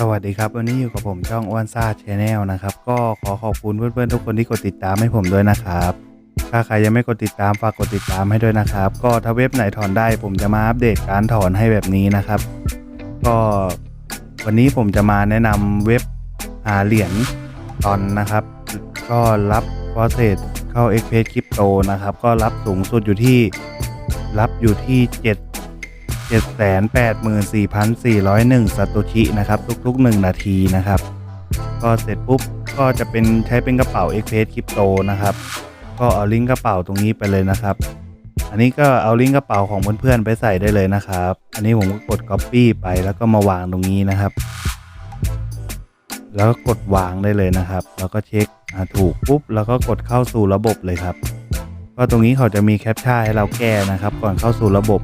สวัสดีครับ วันนี้อยู่กับผมช่องอ้วนซ่าชแนลนะครับ ก็ขอขอบคุณเพื่อนๆทุกคนที่กดติดตามให้ผมด้วยนะครับ ถ้าใครยังไม่กดติดตามฝากกดติดตามให้ด้วยนะครับ ก็ถ้าเว็บไหนถอนได้ผมจะมาอัปเดตการถอนให้แบบนี้นะครับ ก็วันนี้ผมจะมาแนะนำเว็บหาเหรียญตอนนะครับ ก็รับฟอสเซตเข้า e x p r e s s Crypto นะครับ ก็รับสูงสุดอยู่ที่รับอยู่ที่ 7 784,401ซาโตชินะครับ ทุกๆ 1 นาทีนะครับ ก็เสร็จปุ๊บก็จะเป็นใช้เป็นกระเป๋า e x p r e s s Crypto นะครับ ก็เอาลิงก์กระเป๋าตรงนี้ไปเลยนะครับ อันนี้ก็เอาลิงก์กระเป๋าของเพื่อนๆไปใส่ได้เลยนะครับ อันนี้ผมก็กด Copy ไปแล้วก็มาวางตรงนี้นะครับ แล้วก็กดวางได้เลยนะครับ แล้วก็เช็คถูกปุ๊บแล้วก็กดเข้าสู่ระบบเลยครับ ก็ตรงนี้เขาจะมีแคปชั่นให้เราแก้นะครับ ก่อนเข้าสู่ระบบ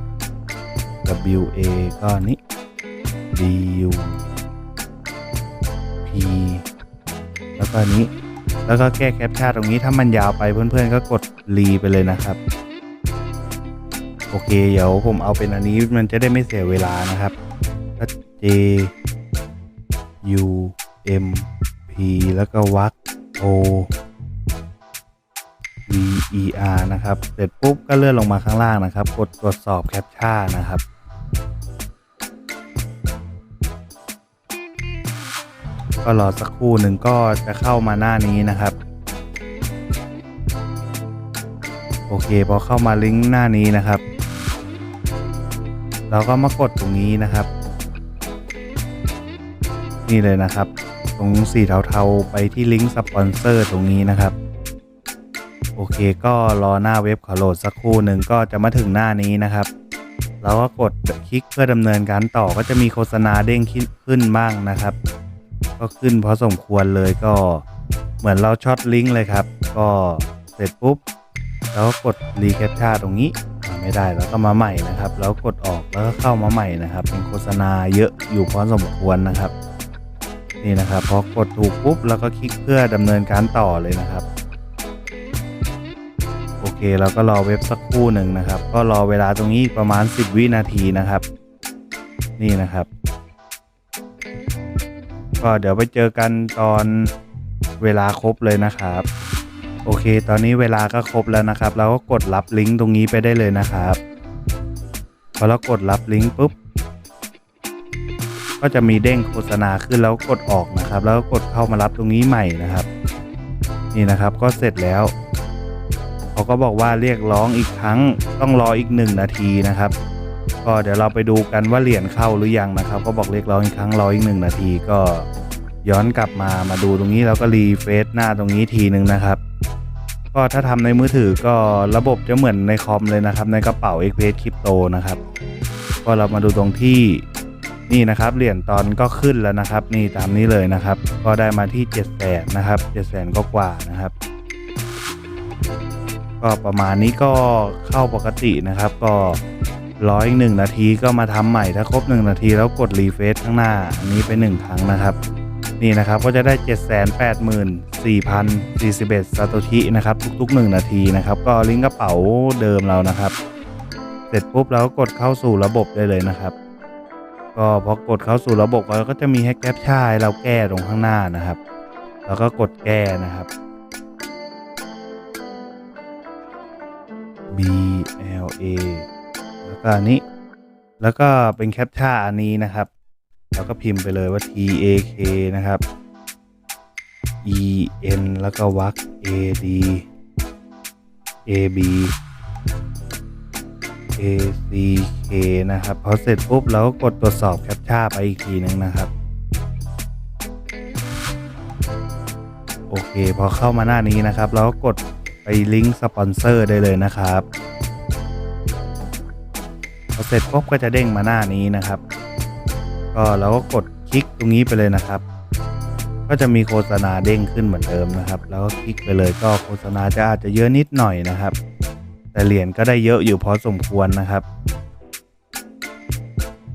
W A ก็นี้ D U P แล้วก็นี้ แล้วก็แก้แคปชั่นตรงนี้ถ้ามันยาวไปเพื่อนๆ ก็กดรีไปเลยนะครับ โอเค เดี๋ยวผมเอาเป็นอันนี้มันจะได้ไม่เสียเวลานะครับก็ J U M P แล้วก็วัก O V E R นะครับ เสร็จปุ๊บก็เลื่อนลงมาข้างล่างนะครับ กดตรวจสอบแคปชั่นนะครับ ก็รอสักครู่หนึ่งก็จะเข้ามาหน้านี้นะครับ โอเคพอเข้ามาลิงก์หน้านี้นะครับ เราก็มากดตรงนี้นะครับ นี่เลยนะครับ ตรงสีเทาๆไปที่ลิงก์สปอนเซอร์ตรงนี้นะครับโอเคก็รอหน้าเว็บขาโหลดสักครู่หนึ่งก็จะมาถึงหน้านี้นะครับเราก็กดคลิกเพื่อดำเนินการต่อก็จะมีโฆษณาเด้งขึ้นบ้างนะครับ ก็ขึ้นพอสมควรเลยก็เหมือนเราช็อตลิงก์เลยครับ ก็เสร็จปุ๊บแล้วกดรีแคปชั่นตรงนี้อ่าไม่ได้แล้วก็มาใหม่นะครับ แล้วกดออกแล้วก็เข้ามาใหม่นะครับ เป็นโฆษณาเยอะอยู่พอสมควรนะครับ นี่นะครับพอกดถูกปุ๊บแล้วก็คลิกเพื่อดำเนินการต่อเลยนะครับโอเคเราก็รอเว็บสักครู่หนึ่งนะครับ ก็รอเวลาตรงนี้ประมาณ 10 วินาทีนะครับ นี่นะครับ ก็เดี๋ยวไปเจอกันตอนเวลาครบเลยนะครับ โอเค ตอนนี้เวลาก็ครบแล้วนะครับเราก็กดรับลิงก์ตรงนี้ไปได้เลยนะครับพอเรากดรับลิงก์ปุ๊บก็จะมีเด้งโฆษณาขึ้นแล้วกดออกนะครับ แล้วก็กดเข้ามารับตรงนี้ใหม่นะครับ นี่นะครับก็เสร็จแล้วเขาก็บอกว่าเรียกร้องอีกครั้งต้องรออีกหนึ่งนาทีนะครับ ก็เดี๋ยวเราไปดูกันว่าเหรียญเข้าหรือยังนะครับ ก็บอกเรียกร้องอีกครั้งรออีกหนึ่งนาทีก็ย้อนกลับมามาดูตรงนี้แล้วก็รีเฟซหน้าตรงนี้ทีนึงนะครับ ก็ถ้าทำในมือถือก็ระบบจะเหมือนในคอมเลยนะครับ ในกระเป๋า x p r e s s Crypto นะครับ ก็เรามาดูตรงที่นี่นะครับเหรียญตอนก็ขึ้นแล้วนะครับ นี่ตามนี้เลยนะครับ ก็ได้มาที่7 0 0 0 0นะครับ7 0 0 0 0ก็กว่านะครับ ก็ประมาณนี้ก็เข้าปกตินะครับ ก็ ร้อยหนึ่งนาทีก็มาทำใหม่ถ้าครบ 1 นาทีแล้วกดรีเฟซข้างหน้าอันนี้ไป 1 ครั้งนะครับ นี่นะครับก็จะได้ 784,041ซาโตชินะครับทุกๆ 1 นาทีนะครับ ก็ลิงก์กระเป๋าเดิมเรานะครับ เสร็จปุ๊บเราก็กดเข้าสู่ระบบได้เลยนะครับ ก็พอกดเข้าสู่ระบบเราก็จะมีให้แคปชั่นให้เราแก้ตรงข้างหน้านะครับ แล้วก็กดแก้นะครับ B L A ก็อันนี้ แล้วก็เป็นแคปชั่นอันนี้นะครับ แล้วก็พิมพ์ไปเลยว่า T A K นะครับ E N แล้วก็วัก A D A B A C K นะครับ พอเสร็จปุ๊บเราก็กดตรวจสอบแคปชั่นไปอีกทีนึงนะครับโอเค พอเข้ามาหน้านี้นะครับ เราก็กดไปลิงก์สปอนเซอร์ได้เลยนะครับ อเสร็จปุ๊บก็จะเด้งมาหน้านี้นะครับ ก็เราก็กดคลิกตรงนี้ไปเลยนะครับ ก็จะมีโฆษณาเด้งขึ้นเหมือนเดิมนะครับ แล้วก็คลิกไปเลยก็โฆษณาจะอาจจะเยอะนิดหน่อยนะครับ แต่เหรียญก็ได้เยอะอยู่พอสมควรนะครับ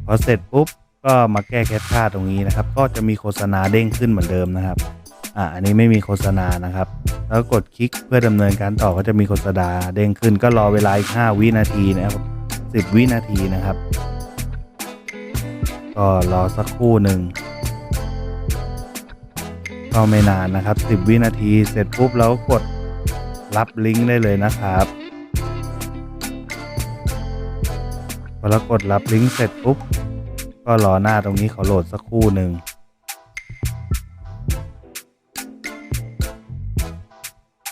พอเสร็จปุ๊บก็มาแก้แคปชั่นตรงนี้นะครับ ก็จะมีโฆษณาเด้งขึ้นเหมือนเดิมนะครับอ่าอันนี้ไม่มีโฆษณานะครับ แล้วกดคลิกเพื่อดำเนินการต่อก็จะมีโฆษณาเด้งขึ้นก็รอเวลาอีก5วินาทีนะครับ 10 วินาทีนะครับ ก็รอสักครู่หนึ่งก็ไม่นานนะครับ 10 วินาทีเสร็จปุ๊บแล้วกดรับลิงก์ได้เลยนะครับพอเรากดรับลิงก์เสร็จปุ๊บก็รอหน้าตรงนี้เขาโหลดสักครู่หนึ่ง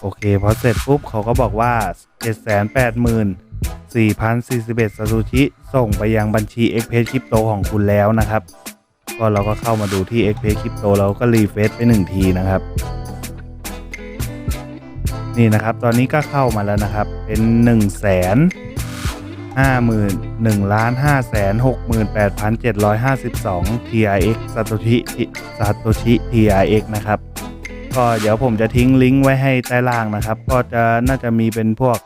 โอเคพอเสร็จปุ๊บเขาก็บอกว่า 4,041ซาซูชิส่งไปยังบัญชี x p a y Crypto ของคุณแล้วนะครับ ก็เราก็เข้ามาดูที่ x p a y Crypto แล้วก็รีเฟซไปหนึ่งทีนะครับ นี่นะครับตอนนี้ก็เข้ามาแล้วนะครับ เป็น 1 0 0 0 0 0ห้าหมื่นหนึ่งล้านห้าแสนหกหมื่นแปดพันเจ็ดร้อยห้าสิบสอง TRX ซาโตชิซาโตชิ TRX นะครับ ก็เดี๋ยวผมจะทิ้งลิงก์ไว้ให้ใต้ล่างนะครับ ก็จะน่าจะมีเป็นพวก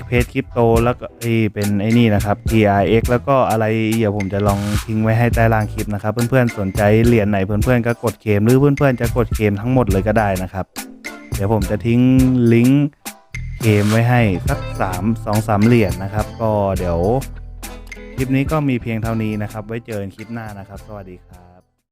x p a c Crypto แล้วก็เป็นไอ้นี่นะครับ TRX แล้วก็อะไรเดี๋ยวผมจะลองทิ้งไว้ให้ใต้ล่างคลิปนะครับ เพื่อนๆสนใจเหรียญไหนเพื่อนๆก็กดเคมหรือเพื่อนๆจะกดเคมทั้งหมดเลยก็ได้นะครับ เดี๋ยวผมจะทิ้งลิงก์เกมไว้ให้สัก3 2 3เหรียญนะครับ ก็เดี๋ยวคลิปนี้ก็มีเพียงเท่านี้นะครับ ไว้เจอกันคลิปหน้านะครับ สวัสดีครับ